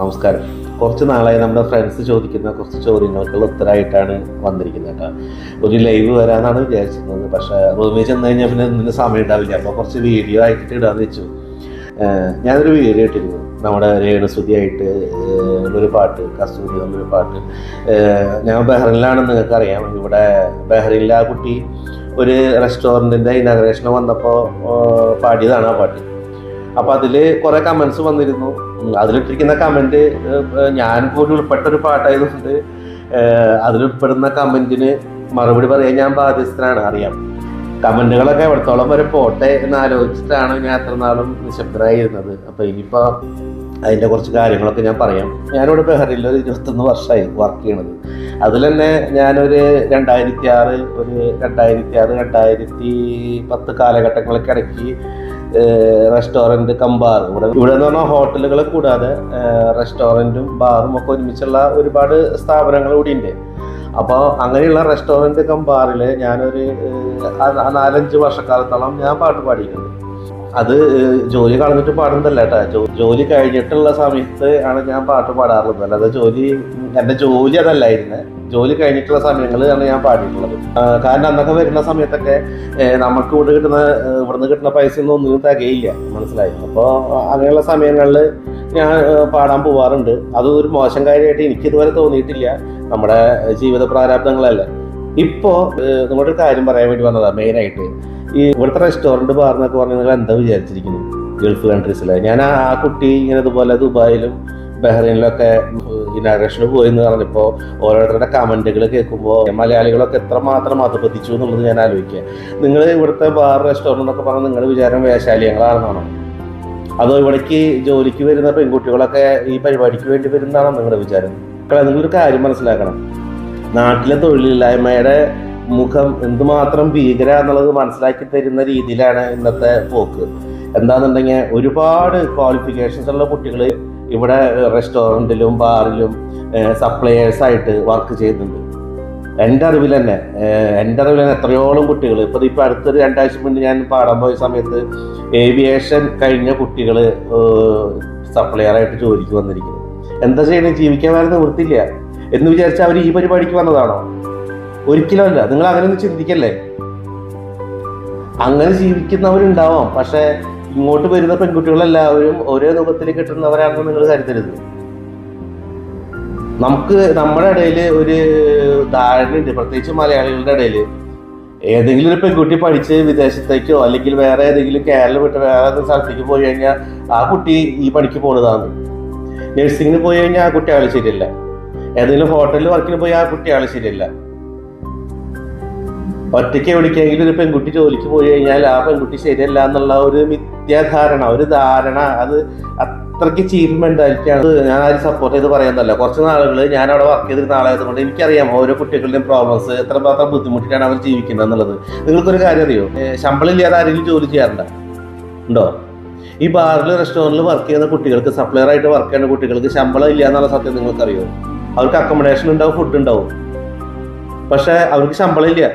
നമസ്കാരം. കുറച്ച് നാളായി നമ്മുടെ ഫ്രണ്ട്സ് ചോദിക്കുന്ന കുറച്ച് ചോദ്യങ്ങൾക്കുള്ള ഉത്തരമായിട്ടാണ് വന്നിരിക്കുന്നത് കേട്ടോ. ഒരു ലൈവ് വരാനാണ് വിചാരിച്ചിരുന്നത്. പക്ഷേ റൂമിൽ ചെന്ന് കഴിഞ്ഞാൽ പിന്നെ ഇതിന് സമയം ഉണ്ടാവില്ല. അപ്പോൾ കുറച്ച് വീഡിയോ ആയിട്ട് ഇടാന്ന് വെച്ചു. ഞാനൊരു വീഡിയോ ഇട്ടിരുന്നു. നമ്മുടെ രേണുസുതിയായിട്ട് ഒരു പാട്ട് കസ്തൂരി എന്നൊരു പാട്ട്. ഞാൻ ബഹ്റിനിലാണെന്ന് നിങ്ങൾക്കറിയാം ഇവിടെ ബഹ്റിനിലെ ആ കുട്ടി ഒരു റെസ്റ്റോറന്റിന്റെ ഇനാഗ്രേഷൻ വന്നപ്പോൾ പാടിയതാണ് ആ പാട്ട്. അപ്പോൾ അതിൽ കുറെ കമന്റ്സ് വന്നിരുന്നു. അതിലിട്ടിരിക്കുന്ന കമന്റ് ഞാൻ പോലും ഉൾപ്പെട്ട ഒരു പാട്ടായതുകൊണ്ട് അതിലുൾപ്പെടുന്ന കമന്റിന് മറുപടി പറയാൻ ഞാൻ ബാധ്യസ്ഥനാണ് അറിയാം. കമന്റുകളൊക്കെ എവിടത്തോളം വരെ പോട്ടെ എന്ന് ആലോചിച്ചിട്ടാണ് ഞാൻ അത്ര നാളും നിശബ്ദരായിരുന്നത്. അപ്പൊ ഇനിയിപ്പോ അതിന്റെ കുറച്ച് കാര്യങ്ങളൊക്കെ ഞാൻ പറയാം. ഞാനിവിടെ ബഹറിൽ ഒരു ഇരുപത്തൊന്ന് വർഷമായി വർക്ക് ചെയ്യണത്. അതിൽ തന്നെ ഞാനൊരു രണ്ടായിരത്തി ആറ് ഒരു രണ്ടായിരത്തി ആറ് രണ്ടായിരത്തി പത്ത് കാലഘട്ടങ്ങളൊക്കെ ഇടയ്ക്ക് റെസ്റ്റോറന്റ് കം ബാർ ഇവിടെ ഇവിടെ എന്ന് പറഞ്ഞാൽ ഹോട്ടലുകൾ കൂടാതെ റെസ്റ്റോറന്റും ബാറും ഒക്കെ ഒരുമിച്ചുള്ള ഒരുപാട് സ്ഥാപനങ്ങൾ ഇവിടെ ഉണ്ട് അപ്പോൾ അങ്ങനെയുള്ള റെസ്റ്റോറന്റ് കം ബാറിൽ ഞാനൊരു നാലഞ്ച് വർഷക്കാലത്തോളം ഞാൻ പാട്ട് പാടിയിട്ടുണ്ട്. അത് ജോലി കളഞ്ഞിട്ട് പാടുന്നതല്ല കേട്ടോ. ജോലി കഴിഞ്ഞിട്ടുള്ള സമയത്ത് ആണ് ഞാൻ പാട്ട് പാടാറുള്ളത്. അല്ലാതെ ജോലി എന്റെ ജോലി അതല്ലായിരുന്നു. ജോലി കഴിഞ്ഞിട്ടുള്ള സമയങ്ങളിലാണ് ഞാൻ പാടിയിട്ടുള്ളത്. കാരണം അന്നൊക്കെ വരുന്ന സമയത്തൊക്കെ നമുക്ക് ഇവിടെ കിട്ടുന്ന ഇവിടുന്ന് കിട്ടുന്ന പൈസ ഒന്നും ഒന്നും തികയില്ല. മനസ്സിലായി? അപ്പോൾ അങ്ങനെയുള്ള സമയങ്ങളിൽ ഞാൻ പാടാൻ പോവാറുണ്ട്. അത് ഒരു മോശം കാര്യമായിട്ട് എനിക്ക് ഇതുവരെ തോന്നിയിട്ടില്ല. നമ്മുടെ ജീവിത പ്രാരാബ്ദങ്ങളല്ല. ഇപ്പോൾ നിങ്ങളുടെ കാര്യം പറയാൻ വേണ്ടി വന്നതാണ് മെയിനായിട്ട് ഈ ഇവിടുത്തെ റെസ്റ്റോറന്റ് ബാർ എന്നൊക്കെ പറഞ്ഞാൽ നിങ്ങൾ എന്താ വിചാരിച്ചിരിക്കുന്നു? ഗൾഫ് കൺട്രീസിലെ ഞാൻ ആ കുട്ടി ഇങ്ങനെ ഇതുപോലെ ദുബായിലും ബഹ്റൈനിലൊക്കെ ഇനാഗ്രേഷന് പോയി എന്ന് പറഞ്ഞപ്പോൾ ഓരോരുത്തരുടെ കമന്റുകൾ കേൾക്കുമ്പോൾ മലയാളികളൊക്കെ എത്രമാത്രം മതപതിച്ചു എന്നുള്ളത് ഞാൻ ആലോചിക്കുക. നിങ്ങൾ ഇവിടുത്തെ ബാർ റെസ്റ്റോറന്റ് എന്നൊക്കെ പറഞ്ഞാൽ നിങ്ങളുടെ വിചാരം വേശാലിയങ്ങളാണെന്നാണോ അതോ ഇവിടേക്ക് ജോലിക്ക് വരുന്ന പെൺകുട്ടികളൊക്കെ ഈ പരിപാടിക്ക് വേണ്ടി വരുന്നതാണോ നിങ്ങളുടെ വിചാരം? മക്കളെ നിങ്ങളൊരു കാര്യം മനസ്സിലാക്കണം. നാട്ടിലെ തൊഴിലില്ലായ്മയുടെ മുഖം എന്തുമാത്രം ഭീകര എന്നുള്ളത് മനസ്സിലാക്കി തരുന്ന രീതിയിലാണ് ഇന്നത്തെ പോക്ക്. എന്താണെന്നുണ്ടെങ്കിൽ ഒരുപാട് ക്വാളിഫിക്കേഷൻസ് ഉള്ള കുട്ടികൾ ഇവിടെ റെസ്റ്റോറന്റിലും ബാറിലും സപ്ലയേഴ്സ് ആയിട്ട് വർക്ക് ചെയ്യുന്നുണ്ട്. എന്റെ അറിവിൽ തന്നെ എന്റെ അറിവിൽ തന്നെ എത്രയോളം കുട്ടികൾ ഇപ്പോൾ ഇപ്പോൾ അടുത്തൊരു രണ്ടാഴ്ച മുന്നേ ഞാൻ പാടാൻ പോയ സമയത്ത് ഏവിയേഷൻ കഴിഞ്ഞ കുട്ടികൾ സപ്ലയറായിട്ട് ജോലിക്ക് വന്നിരിക്കുന്നു. എന്താ ചെയ്യണേ ജീവിക്കാൻ വരുന്ന നിവൃത്തിയില്ല. എന്ന് വിചാരിച്ചാൽ അവർ ഈ പരിപാടിക്ക് വന്നതാണോ? ഒരിക്കലും അല്ല. നിങ്ങൾ അങ്ങനെ ഒന്നും ചിന്തിക്കല്ലേ? അങ്ങനെ ജീവിക്കുന്നവരുണ്ടാവാം. പക്ഷെ ഇങ്ങോട്ട് വരുന്ന പെൺകുട്ടികളെല്ലാവരും ഒരേ രൂപത്തിൽ കിട്ടുന്നവരാണെന്ന് നിങ്ങൾ കരുതരുത്. നമുക്ക് നമ്മുടെ ഇടയിൽ ഒരു ധാരണയുണ്ട്. പ്രത്യേകിച്ച് മലയാളികളുടെ ഇടയിൽ ഏതെങ്കിലും ഒരു പെൺകുട്ടി പഠിച്ച് വിദേശത്തേക്കോ അല്ലെങ്കിൽ വേറെ ഏതെങ്കിലും കേരളം വിട്ട് വേറെ ഏതെങ്കിലും സ്ഥലത്തേക്ക് പോയി കഴിഞ്ഞാൽ ആ കുട്ടി ഈ പണിക്ക് പോണതാണ്. നഴ്സിംഗിന് പോയി കഴിഞ്ഞാൽ ആ കുട്ടി ആൾ ശരിയല്ല. ഏതെങ്കിലും ഹോട്ടലിൽ വർക്കിന് പോയി ആ കുട്ടി ആൾ ശരിയല്ല. ഒറ്റയ്ക്ക് എവിടേക്കെങ്കിലും ഒരു പെൺകുട്ടി ജോലിക്ക് പോയി കഴിഞ്ഞാൽ ആ പെൺകുട്ടി ശരിയല്ല എന്നുള്ള ഒരു മിഥ്യാധാരണ ഒരു ധാരണ. അത് അത്രയ്ക്ക് ചീഫ് മെന്റാലിറ്റി ആണ്. ഞാൻ ആരും സപ്പോർട്ട് ചെയ്ത് പറയുന്നതല്ല കുറച്ച് നാളുകൾ ഞാൻ അവിടെ വർക്ക് ചെയ്തിരുന്ന ആളായതുകൊണ്ട് എനിക്കറിയാം ഓരോ കുട്ടികളുടെയും പ്രോബ്ലംസ് എത്രമാത്രം ബുദ്ധിമുട്ടിട്ടാണ് അവർ ജീവിക്കുന്നത് എന്നുള്ളത്. നിങ്ങൾക്കൊരു കാര്യം അറിയോ? ശമ്പളം ഇല്ലാതെ ആരെങ്കിലും ജോലി ചെയ്യാറുണ്ടോ? ഉണ്ടോ? ഈ ബാറിൽ റെസ്റ്റോറന്റിൽ വർക്ക് ചെയ്യുന്ന കുട്ടികൾക്ക് സപ്ലയർ ആയിട്ട് വർക്ക് ചെയ്യുന്ന കുട്ടികൾക്ക് ശമ്പളം ഇല്ല എന്നുള്ള സത്യം നിങ്ങൾക്കറിയോ? അവർക്ക് അക്കോമഡേഷൻ ഉണ്ടാവും ഫുഡ് ഉണ്ടാവും. പക്ഷേ അവർക്ക് ശമ്പളം ഇല്ല.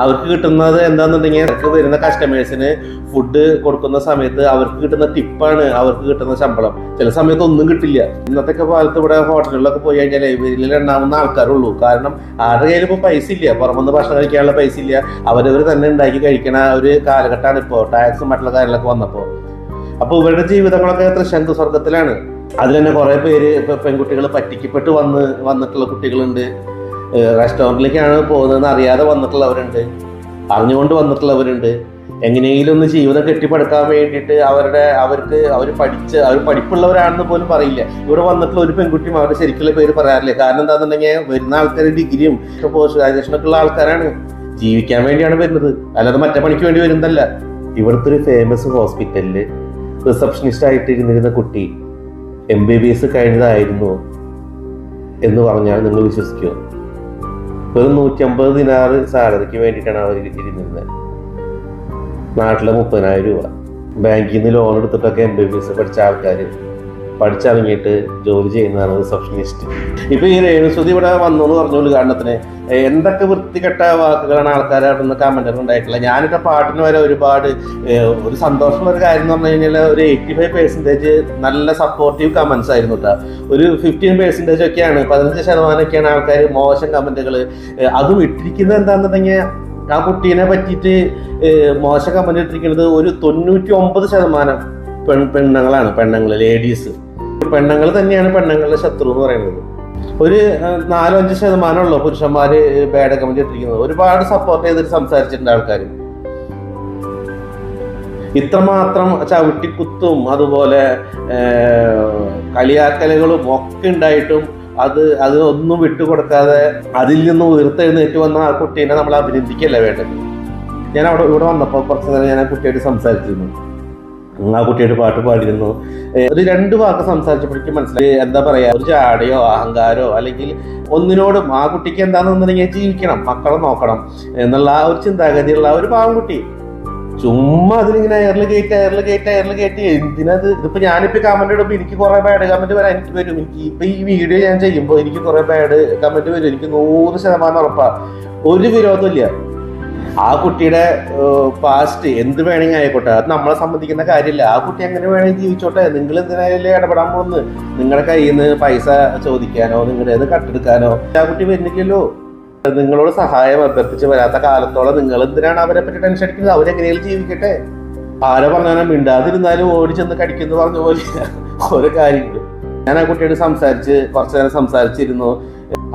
അവർക്ക് കിട്ടുന്നത് എന്താണെന്നുണ്ടെങ്കിൽ അവർക്ക് വരുന്ന കസ്റ്റമേഴ്സിന് ഫുഡ് കൊടുക്കുന്ന സമയത്ത് അവർക്ക് കിട്ടുന്ന ടിപ്പാണ് അവർക്ക് കിട്ടുന്ന ശമ്പളം. ചില സമയത്ത് ഒന്നും കിട്ടില്ല. ഇന്നത്തെ കാലത്ത് ഇവിടെ ഹോട്ടലുകളിലൊക്കെ പോയി കഴിഞ്ഞാൽ ലൈബ്രറിയിൽ ഉണ്ടാവുന്ന ആൾക്കാരുള്ളൂ. കാരണം ആരുടെ കയ്യിൽ ഇപ്പോൾ പൈസ ഇല്ല. പുറമൊന്ന് ഭക്ഷണം കഴിക്കാനുള്ള പൈസ ഇല്ല. അവരവർ തന്നെ ഉണ്ടാക്കി കഴിക്കണ ഒരു കാലഘട്ടമാണ് ഇപ്പോൾ ടാക്സും മറ്റുള്ള കാര്യങ്ങളൊക്കെ വന്നപ്പോൾ അപ്പോൾ ഇവരുടെ ജീവിതങ്ങളൊക്കെ തൃശന്ത് സ്വർഗത്തിലാണ് അതിൽ തന്നെ കുറേ പേര് ഇപ്പം പെൺകുട്ടികൾ പറ്റിക്കപ്പെട്ട് വന്ന് വന്നിട്ടുള്ള കുട്ടികളുണ്ട്. റെസ്റ്റോറന്റിലേക്കാണ് പോകുന്നതെന്ന് അറിയാതെ വന്നിട്ടുള്ളവരുണ്ട്. അറിഞ്ഞുകൊണ്ട് വന്നിട്ടുള്ളവരുണ്ട്. എങ്ങനെയെങ്കിലും ഒന്ന് ജീവിതം കെട്ടിപ്പടുക്കാൻ വേണ്ടിയിട്ട് അവരുടെ അവർക്ക് അവർ പഠിച്ച് അവർ പഠിപ്പുള്ളവരാണെന്ന് പോലും പറയില്ല. ഇവിടെ വന്നിട്ടുള്ള ഒരു പെൺകുട്ടിയും അവരുടെ ശരിക്കുള്ള പേര് പറയാറില്ല. കാരണം എന്താണെന്നുണ്ടെങ്കിൽ വരുന്ന ആൾക്കാർ ഡിഗ്രിയും പോസ്റ്റ് ഗ്രാജുവേഷനൊക്കെ ഉള്ള ആൾക്കാരാണ്. ജീവിക്കാൻ വേണ്ടിയാണ് വരുന്നത്. അല്ലാതെ മറ്റേ പണിക്ക് വേണ്ടി വരുന്നതല്ല. ഇവിടുത്തെ ഒരു ഫേമസ് ഹോസ്പിറ്റലിൽ റിസപ്ഷനിസ്റ്റ് ആയിട്ട് ഇരുന്നിരുന്ന കുട്ടി എം ബി ബി എസ് കഴിഞ്ഞതായിരുന്നു എന്ന് പറഞ്ഞാൽ നിങ്ങൾ വിശ്വസിക്കുമോ വെറും നൂറ്റമ്പത് ദിനാറ് സാലറിക്ക് വേണ്ടിയിട്ടാണ് അവർ ഇരുന്നിരുന്നത്. നാട്ടിലെ മുപ്പതിനായിരം രൂപ. ബാങ്കിൽ നിന്ന് ലോൺ എടുത്തിട്ടൊക്കെ എം ബി ബി എസ് പഠിച്ച ആൾക്കാർ പഠിച്ചിറങ്ങിയിട്ട് ജോലി ചെയ്യുന്നതാണ് റിസപ്ഷനിസ്റ്റ്. ഇപ്പൊ ഈ രേണുസുതി ഇവിടെ വന്നു എന്ന് പറഞ്ഞ ഏ, എന്തൊക്കെ വൃത്തികെട്ട വാക്കുകളാണ് ആൾക്കാർ അവിടെ നിന്ന് കമന്റുകൾ ഉണ്ടായിട്ടുള്ള ഞാനിപ്പോ പാട്ടിന് വരെ ഒരുപാട് ഒരു സന്തോഷമുള്ള ഒരു കാര്യം എന്ന് പറഞ്ഞു കഴിഞ്ഞാൽ ഒരു എയ്റ്റി ഫൈവ് പെർസെന്റേജ് നല്ല സപ്പോർട്ടീവ് കമന്റ്സ് ആയിരുന്നു കേട്ടോ ഒരു ഫിഫ്റ്റീൻ പെർസെന്റേജ് ഒക്കെയാണ് പതിനഞ്ച് ശതമാനമൊക്കെയാണ് ആൾക്കാർ മോശം കമന്റുകൾ അതും ഇട്ടിരിക്കുന്നത് എന്താണെന്നുണ്ടെങ്കിൽ ആ കുട്ടീനെ പറ്റിയിട്ട് മോശം കമന്റ് ഇട്ടിരിക്കുന്നത് ഒരു തൊണ്ണൂറ്റി ഒമ്പത് ശതമാനം പെൺ പെണ്ണുങ്ങളാണ് പെണ്ണുങ്ങൾ ലേഡീസ് പെണ്ണുങ്ങൾ തന്നെയാണ് പെണ്ണുങ്ങളുടെ ശത്രു എന്ന് പറയുന്നത്. ഒരു നാലോ അഞ്ച് ശതമാനമുള്ളൂ പുരുഷന്മാര് ബാഡ് കമന്റ് ഇട്ടിരിക്കുന്നത് ഒരുപാട് സപ്പോർട്ട് ചെയ്തിട്ട് സംസാരിച്ചിട്ടുണ്ട് ആൾക്കാർ ഇത്രമാത്രം ചവിട്ടിക്കുത്തും അതുപോലെ കളിയാക്കലുകളും ഒക്കെ ഉണ്ടായിട്ടും അത് അതിനൊന്നും വിട്ടുകൊടുക്കാതെ അതിൽ നിന്ന് ഉയർത്തെഴുന്നേറ്റ് വന്ന ആ കുട്ടീനെ നമ്മൾ അഭിനന്ദിക്കല്ലേ വേണ്ടത്? ഞാൻ അവിടെ ഇവിടെ വന്നപ്പോൾ കുറച്ച് നേരം ഞാൻ ആ കുട്ടിയായിട്ട് സംസാരിച്ചിരുന്നു. ആ കുട്ടിയുടെ പാട്ട് പാടിയിരുന്നു. ഒരു രണ്ട് വാക്ക് സംസാരിച്ചപ്പോഴേക്കും മനസ്സിലായി. എന്താ പറയാ ഒരു ചാടയോ അഹങ്കാരോ അല്ലെങ്കിൽ ഒന്നിനോടും ആ കുട്ടിക്ക് എന്താണെന്നുണ്ടെങ്കിൽ ജീവിക്കണം മക്കളെ നോക്കണം എന്നുള്ള ആ ഒരു ചിന്താഗതിയുള്ള ഒരു പാവംകുട്ടി. ചുമ്മാ അതിലിങ്ങനെ എയറിൽ കയറ്റി എയറിൽ കയറ്റി എയറിൽ കയറ്റി എന്തിനത്? ഇതിപ്പോ ഞാനിപ്പോ കമന്റ് ഇടുമ്പോ എനിക്ക് കുറെ ബാഡ് കമന്റ് വരാൻ എനിക്ക് വരും. എനിക്ക് ഇപ്പൊ ഈ വീഡിയോ ഞാൻ ചെയ്യുമ്പോൾ എനിക്ക് കുറെ ബാഡ് കമന്റ് വരും. എനിക്ക് നൂറ് ശതമാനം ഉറപ്പാ. ഒരു വിരോധമില്ല ആ കുട്ടിയുടെ പാസ്റ്റ് എന്ത് വേണമെങ്കിൽ ആയിക്കോട്ടെ അത് നമ്മളെ സംബന്ധിക്കുന്ന കാര്യമില്ല. ആ കുട്ടി എങ്ങനെ വേണമെങ്കിൽ ജീവിച്ചോട്ടെ. നിങ്ങൾ എന്തിനായാലും ഇടപെടാൻ പോകുന്നത് നിങ്ങളുടെ കയ്യിൽ നിന്ന് പൈസ ചോദിക്കാനോ നിങ്ങളുടെ ഇത് കട്ടെടുക്കാനോ ആ കുട്ടി വരുന്നില്ലല്ലോ. നിങ്ങളോട് സഹായം അഭ്യർത്ഥിച്ച് വരാത്ത കാലത്തോളം നിങ്ങൾ എന്തിനാണ് അവരെ പറ്റി ടെൻഷൻ അടിക്കുന്നത്? അവരെങ്ങനെയും ജീവിക്കട്ടെ. ആരെ പറഞ്ഞാലും മിണ്ടാതിരുന്നാലും ഓടി ചെന്ന് കടിക്കുന്നു പറഞ്ഞ പോലെ ഓരോ കാര്യങ്ങൾ. ഞാൻ ആ കുട്ടിയോട് സംസാരിച്ച് കുറച്ചു നേരം സംസാരിച്ചിരുന്നു.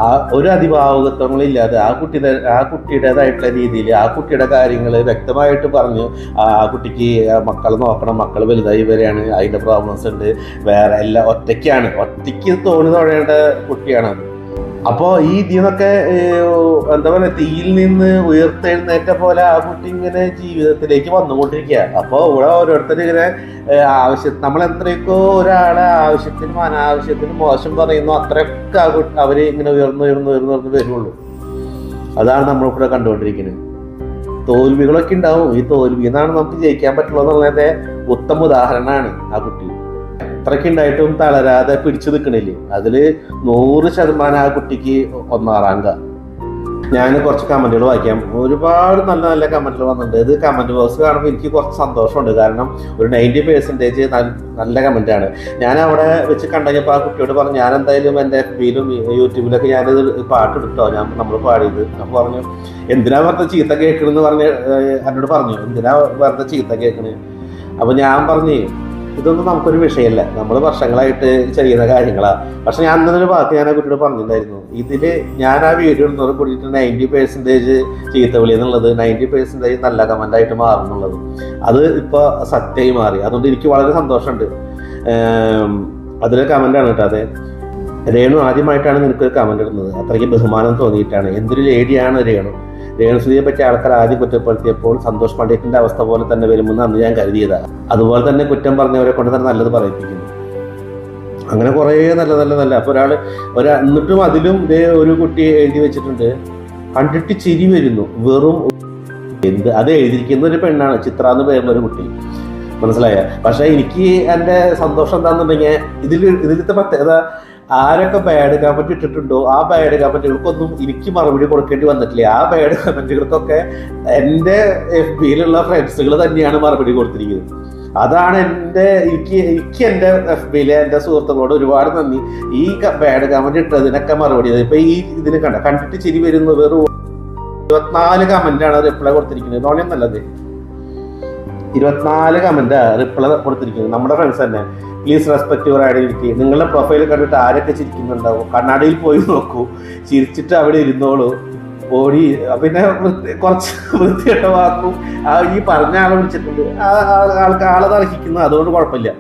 ആ ഒരു അതിഭാവുകത്വങ്ങളില്ലാതെ ആ കുട്ടിയുടെ ആ കുട്ടിയുടേതായിട്ടുള്ള രീതിയിൽ ആ കുട്ടിയുടെ കാര്യങ്ങൾ വ്യക്തമായിട്ട് പറഞ്ഞു. ആ കുട്ടിക്ക് മക്കൾ നോക്കണം മക്കൾ വലുതായി വരെയാണ് അതിന്റെ പ്രോബ്ലംസ് ഉണ്ട്. വേറെ എല്ലാം ഒറ്റയ്ക്കാണ്. ഒറ്റയ്ക്ക് തോന്നി തുടങ്ങേണ്ട കുട്ടിയാണ് അത്. അപ്പോൾ ഈ ഇതിന്നൊക്കെ എന്താ പറയുക തീയിൽ നിന്ന് ഉയർത്തെഴുന്നേറ്റ പോലെ ആ കുട്ടി ഇങ്ങനെ ജീവിതത്തിലേക്ക് വന്നുകൊണ്ടിരിക്കുക അപ്പോൾ ഇവിടെ ഓരോരുത്തർ ഇങ്ങനെ ആവശ്യ നമ്മൾ എത്രയൊക്കെ ഒരാളെ ആവശ്യത്തിനും അനാവശ്യത്തിനും മോശം പറയുന്നു അത്രയൊക്കെ ആ കുട്ടി അവർ ഇങ്ങനെ ഉയർന്നു ഉയർന്നു ഉയർന്നു ഉയർന്നു വരുള്ളൂ. അതാണ് നമ്മളിവിടെ കണ്ടുകൊണ്ടിരിക്കുന്നത്. തോൽവികളൊക്കെ ഉണ്ടാവും. ഈ തോൽവി എന്നാണ് നമുക്ക് ജയിക്കാൻ പറ്റുള്ളൂ ഉത്തമ ഉദാഹരണമാണ് ആ കുട്ടി. അത്രയ്ക്ക് ഉണ്ടായിട്ടും തളരാതെ പിടിച്ചു നിൽക്കണില്ലേ? അതിൽ നൂറ് ശതമാനം ആ കുട്ടിക്ക് ഒന്നാം ഞാൻ കുറച്ച് കമന്റുകൾ വായിക്കാം. ഒരുപാട് നല്ല നല്ല കമന്റുകൾ വന്നിട്ടുണ്ട്. ഇത് കമന്റ് ബോക്സ് കാണുമ്പോൾ എനിക്ക് കുറച്ച് സന്തോഷമുണ്ട്. കാരണം ഒരു നയന്റി പെർസെന്റേജ് നല്ല കമന്റ് ആണ് ഞാൻ അവിടെ വെച്ച് കണ്ടപ്പോൾ ആ കുട്ടിയോട് പറഞ്ഞു ഞാൻ എന്തായാലും എന്റെ എഫ് ബിയിലും യൂട്യൂബിലൊക്കെ ഞാനിത് പാട്ട് എടുത്തോ ഞാൻ നമ്മൾ പാടിയത്. അപ്പോൾ പറഞ്ഞു എന്തിനാ വെറുതെ ചീത്ത കേൾക്കണമെന്ന് പറഞ്ഞ് എന്നോട് പറഞ്ഞു. എന്തിനാ വെറുതെ ചീത്ത കേൾക്കണേ? അപ്പോൾ ഞാൻ പറഞ്ഞു ഇതൊന്നും നമുക്കൊരു വിഷയമല്ല. നമ്മൾ വർഷങ്ങളായിട്ട് ചെയ്യുന്ന കാര്യങ്ങളാണ് പക്ഷെ ഞാൻ അന്നൊരു ഭാഗത്ത് ഞാൻ കുട്ടിയോട് പറഞ്ഞിട്ടുണ്ടായിരുന്നു. ഇതിൽ ഞാൻ ആ വീഡിയോ ഇടുന്നത് കൂടിയിട്ട് നയന്റി പെർസെന്റേജ് ചീത്ത വിളി എന്നുള്ളത് നയന്റി പെർസെന്റേജ് നല്ല കമന്റ് ആയിട്ട് മാറുന്നുള്ളത്. അത് ഇപ്പോൾ സത്യമായി മാറി. അതുകൊണ്ട് എനിക്ക് വളരെ സന്തോഷമുണ്ട്. അതിലെ കമന്റാണ് കേട്ടോ അതെ. രേണു ആദ്യമായിട്ടാണ് നിനക്ക് കമന്റ് ഇടുന്നത്. അത്രയ്ക്ക് ബഹുമാനം തോന്നിയിട്ടാണ്. എന്തൊരു ലേഡിയാണ് രേണു. രേണുസുതിയെ പറ്റി ആൾക്കാർ ആദ്യം കുറ്റപ്പെടുത്തിയപ്പോൾ സന്തോഷ് പണ്ഡിറ്റിന്റെ അവസ്ഥ പോലെ തന്നെ വരുമെന്ന് അന്ന് ഞാൻ കരുതിയതാണ് അതുപോലെ തന്നെ കുറ്റം പറഞ്ഞവരെ കൊണ്ട് തന്നെ നല്ലത് പറയിപ്പിക്കുന്നു. അങ്ങനെ കുറേ നല്ല നല്ല നല്ല. അപ്പൊ ഒരാൾ ഒരാ എന്നിട്ടും അതിലും ഇതേ ഒരു കുട്ടി എഴുതി വെച്ചിട്ടുണ്ട്. കണ്ടിട്ട് ചിരി വരുന്നു. വെറും എന്ത്? അത് എഴുതിയിരിക്കുന്ന ഒരു പെണ്ണാണ്. ചിത്ര എന്ന് പേരുള്ള ഒരു കുട്ടി. മനസ്സിലായ? പക്ഷെ എനിക്ക് എന്റെ സന്തോഷം എന്താണെന്നുണ്ടെങ്കിൽ ഇതിൽ ഇതിലത്തെ പ്രത്യേകത ആരൊക്കെ ബാഡ് കമന്റ് ഇട്ടിട്ടുണ്ടോ? ആ ബാഡ് കമന്റുകൾക്കൊന്നും എനിക്ക് മറുപടി കൊടുക്കേണ്ടി വന്നിട്ടില്ല. ആ ബാഡ് കമന്റുകൾക്കൊക്കെ എന്റെ എഫ് ബിയിലുള്ള ഫ്രണ്ട്സുകൾ തന്നെയാണ് മറുപടി കൊടുത്തിരിക്കുന്നത്. അതാണ് എന്റെ എനിക്ക് എനിക്ക് എന്റെ എഫ് ബിയിലെ എന്റെ സുഹൃത്തുക്കളോട് ഒരുപാട് നന്ദി. ഈ ബാഡ് കമന്റ് ഇട്ടതിനൊക്കെ മറുപടി. ഇപ്പൊ ഈ ഇതിന് കണ്ട കണ്ടിട്ട് ചിരി വരുന്നു. വെറും ഇരുപത്തിനാല് കമന്റാണ് റിപ്ലൈ കൊടുത്തിരിക്കുന്നത്. നോണിയം നല്ലത്? ഇരുപത്തിനാല് കമന്റ് റിപ്ലൈ കൊടുത്തിരിക്കുന്നത്. നമ്മുടെ ഫ്രണ്ട്സ് തന്നെ. പ്ലീസ് റെസ്പെക്ട് യുവർ ഐഡന്റിറ്റി നിങ്ങളുടെ പ്രൊഫൈൽ കണ്ടിട്ട് ആരൊക്കെ ചിരിക്കുന്നുണ്ടാവും? കണ്ണാടിയിൽ പോയി നോക്കൂ. ചിരിച്ചിട്ട് അവിടെ ഇരുന്നോളൂ. ഓടി പിന്നെ കുറച്ച് വൃത്തിയുടെ വാക്കും ആ ഈ പറഞ്ഞ ആളെ വിളിച്ചിട്ടുണ്ട്. ആൾക്ക് ആളെ തർഹിക്കുന്നു അതുകൊണ്ട് കുഴപ്പമില്ല.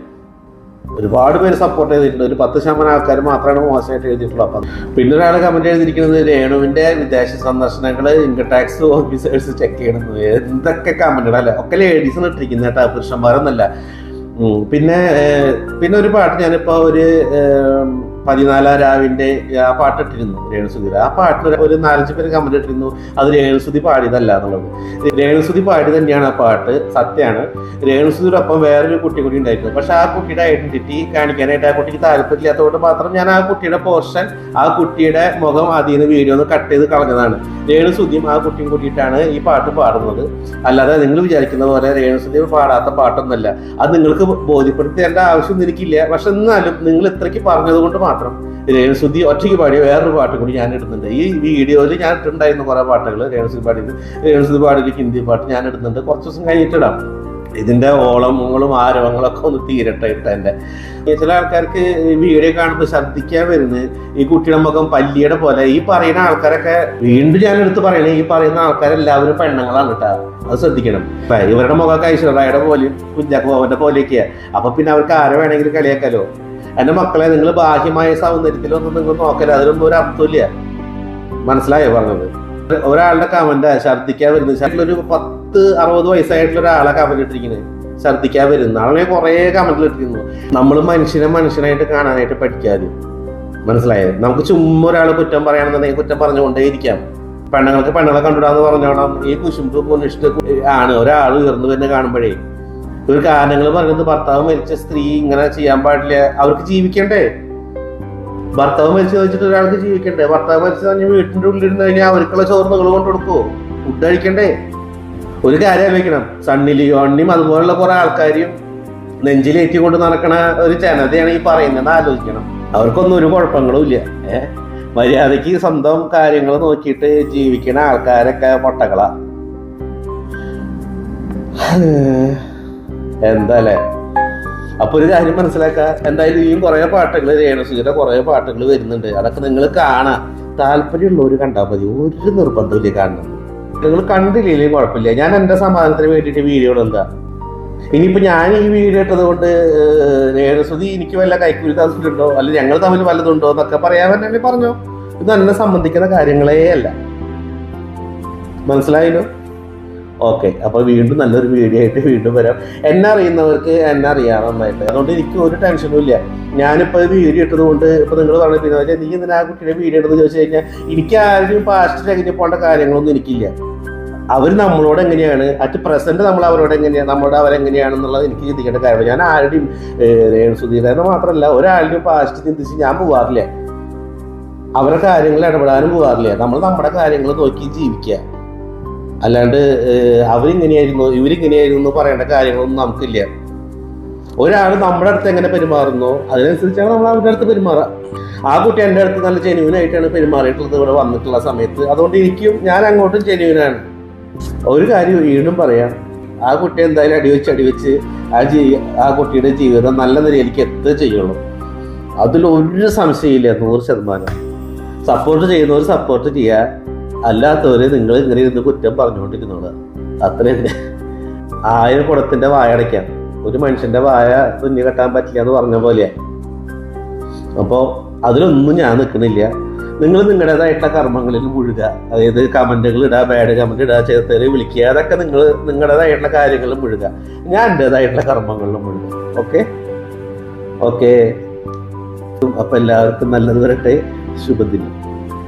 ഒരുപാട് പേര് സപ്പോർട്ട് ചെയ്തിട്ടുണ്ട്. ഒരു പത്ത് ശതമാനം ആൾക്കാർ മാത്രമാണ് മോശമായിട്ട് എഴുതിയിട്ടുള്ളൂ. അപ്പം പിന്നെ ഒരാൾ കമന്റ് എഴുതിയിരിക്കുന്നത് രേണുവിന്റെ വിദേശ സന്ദർശനങ്ങൾ ഇൻകം ടാക്സ് ഓഫീസേഴ്സ് ചെക്ക് ചെയ്യണമെന്ന് എന്തൊക്കെ കമന്റുകൾ അല്ലേ? ഒക്കെ ലേഡീസാണ് ഇട്ടിരിക്കുന്നത് കേട്ടോ. പുരുഷന്മാരൊന്നല്ല. പിന്നെ പിന്നെ ഒരു പാട്ട് ഞാനിപ്പോ ഒരു പതിനാലാം രാവിന്റെ ആ പാട്ടിട്ടിരുന്നു രേണുസുതി ആ പാട്ട് ഒരു നാലഞ്ച് പേര് കമന്റ് ഇട്ടിരുന്നു. അത് രേണുസുതി പാടിയതല്ല എന്നുള്ളത്. രേണുസുതി പാടി തന്നെയാണ് ആ പാട്ട്. സത്യമാണ്. രേണുസുതിയോടൊപ്പം വേറൊരു കുട്ടി കൂടി ഉണ്ടായിരുന്നു. പക്ഷെ ആ കുട്ടിയുടെ ഐഡന്റിറ്റി കാണിക്കാനായിട്ട് ആ കുട്ടിക്ക് താല്പര്യമില്ലാത്തതുകൊണ്ട് മാത്രം ഞാൻ ആ കുട്ടിയുടെ പോർഷൻ ആ കുട്ടിയുടെ മുഖം അതിൽ നിന്ന് വീഡിയോ ഒന്ന് കട്ട് ചെയ്ത് കളഞ്ഞതാണ്. രേണുസുതിയും ആ കുട്ടിയും കൂട്ടിയിട്ടാണ് ഈ പാട്ട് പാടുന്നത്. അല്ലാതെ നിങ്ങൾ വിചാരിക്കുന്ന പോലെ രേണുസുതി പാടാത്ത പാട്ടൊന്നുമല്ല. അത് നിങ്ങൾക്ക് ബോധ്യപ്പെടുത്തേണ്ട ആവശ്യമൊന്നും എനിക്കില്ല. പക്ഷെ എന്നാലും നിങ്ങൾ ഇത്രയ്ക്ക് പറഞ്ഞത് കൊണ്ട് മാത്രം രേണുസുതി ഒറ്റയ്ക്ക് പാടിയ വേറൊരു പാട്ട് കൂടി ഞാൻ ഇടുന്നുണ്ട്. ഈ വീഡിയോയിൽ ഞാൻ ഇട്ടുണ്ടായിരുന്ന കുറേ പാട്ടുകൾ രേവസുദ്ധി പാടി രേവസുദ്ധി പാടിയ ഹിന്ദി പാട്ട് ഞാൻ ഇടുന്നുണ്ട്. കുറച്ച് ദിവസം കഴിഞ്ഞിട്ടിടാം ഇതിന്റെ ഓളങ്ങളും ആരവങ്ങളൊക്കെ ഒന്ന് തീരട്ടെ ഇട്ടെ ചില ആൾക്കാർക്ക് വീഡിയോ കാണുമ്പോൾ ശ്രദ്ധിക്കാൻ വരുന്നത് ഈ കുട്ടിയുടെ മുഖം പല്ലിയുടെ പോലെ. ഈ പറയുന്ന ആൾക്കാരൊക്കെ വീണ്ടും ഞാൻ എടുത്ത് പറയണേ ഈ പറയുന്ന ആൾക്കാരെല്ലാവരും പെണ്ണുങ്ങളാണ് കേട്ടോ. അത് ശ്രദ്ധിക്കണം. ഇവരുടെ മുഖമൊക്കെ ഐശ്വര്യയുടെ പോലെയും കുഞ്ചാക്കോ പോലെയൊക്കെയാണ് പോലെയൊക്കെയാ. അപ്പൊ പിന്നെ അവർക്ക് ആരെ വേണമെങ്കിലും കളിയാക്കാലോ? എന്റെ മക്കളെ നിങ്ങൾ ബാഹ്യമായ സൗന്ദര്യത്തിലൊന്നും നിങ്ങൾ നോക്കരുത് അതിലൊന്നും ഒരു അർത്ഥമില്ല മനസ്സിലായോ പറഞ്ഞത്? ഒരാളുടെ കമന്റ് ഛർദ്ദിക്കാൻ വരുന്നത്. ഒരു പത്ത് അറുപത് വയസ്സായിട്ടുള്ള ഒരാളെ കമന്റ് ഇട്ടിരിക്കുന്നത്. ഛർദ്ദിക്കാൻ വരുന്ന ആളെ കുറെ കമന്റിൽ ഇട്ടിരുന്നു നമ്മൾ മനുഷ്യനെ മനുഷ്യനായിട്ട് കാണാനായിട്ട് പഠിക്കാതെ മനസ്സിലായത് നമുക്ക് ചുമ്മാ ഒരാൾ കുറ്റം പറയുകയാണെന്നുണ്ടെങ്കിൽ കുറ്റം പറഞ്ഞുകൊണ്ടേ ഇരിക്കാം പെണ്ണുങ്ങൾക്ക് പെണ്ണുങ്ങളെ കണ്ടുവിടാന്ന് പറഞ്ഞോണം ഈ കുശുമ്പ് കുനിഷ്ട് ആണ്. ഒരാൾ ഉയർന്നു തന്നെ കാണുമ്പോഴേ ഒരു കാരണങ്ങൾ പറയുന്നത് ഭർത്താവ് മരിച്ച സ്ത്രീ ഇങ്ങനെ ചെയ്യാൻ പാടില്ല. അവർക്ക് ജീവിക്കണ്ടേ? ഭർത്താവ് മരിച്ചു വെച്ചിട്ട് ഒരാൾക്ക് ജീവിക്കണ്ടേ? ഭർത്താവ് മരിച്ചു കഴിഞ്ഞാൽ വീട്ടിന്റെ ഉള്ളിലിരുന്ന് കഴിഞ്ഞാൽ അവർക്കുള്ള ചോറ് നിങ്ങൾ കൊണ്ട് ഫുഡ് കഴിക്കണ്ടേ? ഒരു കാര്യം ആലോചിക്കണം. സണ്ണി ലിയോണിയും അതുപോലുള്ള കുറെ ആൾക്കാരും നെഞ്ചിലേറ്റി കൊണ്ട് നടക്കണ ഒരു ജനതയാണ് ഈ പറയുന്നത് ആലോചിക്കണം. അവർക്കൊന്നും ഒരു കുഴപ്പങ്ങളും ഇല്ല. ഏഹ് മര്യാദയ്ക്ക് സ്വന്തം കാര്യങ്ങൾ നോക്കിയിട്ട് ജീവിക്കുന്ന ആൾക്കാരൊക്കെ പൊട്ടകളാ. എന്താല്ലേ? അപ്പൊ ഒരു കാര്യം മനസ്സിലാക്കുക എന്തായാലും ഈ കുറെ പാട്ടുകൾ രേണുസുജിയുടെ കുറെ പാട്ടുകൾ വരുന്നുണ്ട്. അതൊക്കെ നിങ്ങൾ കാണാം. താല്പര്യമുള്ളവർ കണ്ടാൽ മതി. ഒരു നിർബന്ധമില്ല കാണുന്നത്. നിങ്ങൾ കണ്ടില്ലെങ്കിലും കുഴപ്പമില്ല. ഞാൻ എന്റെ സമാധാനത്തിന് വേണ്ടിയിട്ട് വീഡിയോ എന്താ. ഇനിയിപ്പോ ഞാൻ ഈ വീഡിയോ ഇട്ടത് കൊണ്ട് രേണുസുതി എനിക്ക് വല്ല കൈക്കൂലി തന്നിട്ടുണ്ടോ? അല്ലെങ്കിൽ ഞങ്ങൾ തമ്മിൽ വല്ലതുണ്ടോ എന്നൊക്കെ പറയാൻ തന്നെ പറഞ്ഞോ? ഇത് എന്നെ സംബന്ധിക്കുന്ന കാര്യങ്ങളേ അല്ല. മനസ്സിലായല്ലോ? ഓക്കെ അപ്പൊ വീണ്ടും നല്ലൊരു വീഡിയോ ആയിട്ട് വീണ്ടും വരാം. എന്നെ അറിയുന്നവർക്ക് എന്നെ അറിയാം നന്നായിട്ട് അതുകൊണ്ട് എനിക്ക് ഒരു ടെൻഷനും ഇല്ല. ഞാനിപ്പോ വീഡിയോ ഇട്ടത് കൊണ്ട് ഇപ്പൊ നിങ്ങൾ പറഞ്ഞ പിന്നെ നീ എന്തിനാ ആ കുട്ടിയുടെ വീഡിയോ ഇടുന്നത് ചോദിച്ചു കഴിഞ്ഞാൽ എനിക്ക് ആരും പാസ്റ്റ് കഴിഞ്ഞ് പോകേണ്ട കാര്യങ്ങളൊന്നും എനിക്കില്ല. അവർ നമ്മളോട് എങ്ങനെയാണ്? അറ്റ് പ്രസന്റ് നമ്മൾ അവരോട് എങ്ങനെയാണ് നമ്മളോട് അവരെങ്ങനെയാണെന്നുള്ളത് എനിക്ക് ചിന്തിക്കേണ്ട കാര്യം ഞാൻ ആരുടെയും രേണുസുധീര എന്ന് മാത്രമല്ല ഒരാളുടെയും പാസ്റ്റ് ചിന്തിച്ച് ഞാൻ പോവാറില്ല. അവരുടെ കാര്യങ്ങളിൽ ഇടപെടാനും പോകാറില്ല നമ്മൾ നമ്മുടെ കാര്യങ്ങൾ നോക്കി ജീവിക്കുക. അല്ലാണ്ട് അവരിങ്ങനെയായിരുന്നു ഇവരിങ്ങനെയായിരുന്നു എന്ന് പറയേണ്ട കാര്യങ്ങളൊന്നും നമുക്കില്ല. ഒരാൾ നമ്മുടെ അടുത്ത് എങ്ങനെ പെരുമാറുന്നോ അതിനനുസരിച്ചാണ് നമ്മൾ അവരുടെ അടുത്ത് പെരുമാറുക. ആ കുട്ടി എന്റെ അടുത്ത് നല്ല ജെന്യൂനായിട്ടാണ് പെരുമാറിയിട്ടുള്ളത് ഇവിടെ വന്നിട്ടുള്ള സമയത്ത്. അതുകൊണ്ട് എനിക്കും ഞാൻ അങ്ങോട്ടും ജെനുവിനാണ് ഒരു കാര്യം വീണ്ടും പറയാം. ആ കുട്ടി എന്തായാലും അടിവെച്ച് അടിവെച്ച് ആ ജീ ആ കുട്ടിയുടെ ജീവിതം നല്ല നിലയിലേക്ക് എത്തുക ചെയ്യുള്ളൂ. അതിൽ ഒരു സംശയമില്ല നൂറ് ശതമാനം. സപ്പോർട്ട് ചെയ്യുന്നവർ സപ്പോർട്ട് ചെയ്യുക. അല്ലാത്തവര് നിങ്ങൾ ഇങ്ങനെ ഇരുന്ന് കുറ്റം പറഞ്ഞുകൊണ്ടിരുന്നോളൂ അത്രയും ആയിരം കുടത്തിന്റെ വായ അടയ്ക്കാം. ഒരു മനുഷ്യന്റെ വായ തുന്നി കെട്ടാൻ പറ്റില്ല എന്ന് പറഞ്ഞ പോലെയാ അപ്പോ അതിലൊന്നും ഞാൻ നിൽക്കണില്ല. നിങ്ങൾ നിങ്ങളുടേതായിട്ടുള്ള കർമ്മങ്ങളിൽ മുഴുക. അതായത് കമന്റുകൾ ഇടുക ബാഡ് കമന്റ് ഇടുക ചേർത്തേര് വിളിക്കുക. അതൊക്കെ നിങ്ങൾ നിങ്ങളുടേതായിട്ടുള്ള കാര്യങ്ങളിൽ മുഴുക. ഞാൻ എന്റെതായിട്ടുള്ള കർമ്മങ്ങളിലും മുഴുക. ഓക്കെ ഓക്കെ അപ്പൊ എല്ലാവർക്കും നല്ലത് വരട്ടെ. ശുഭദിനം.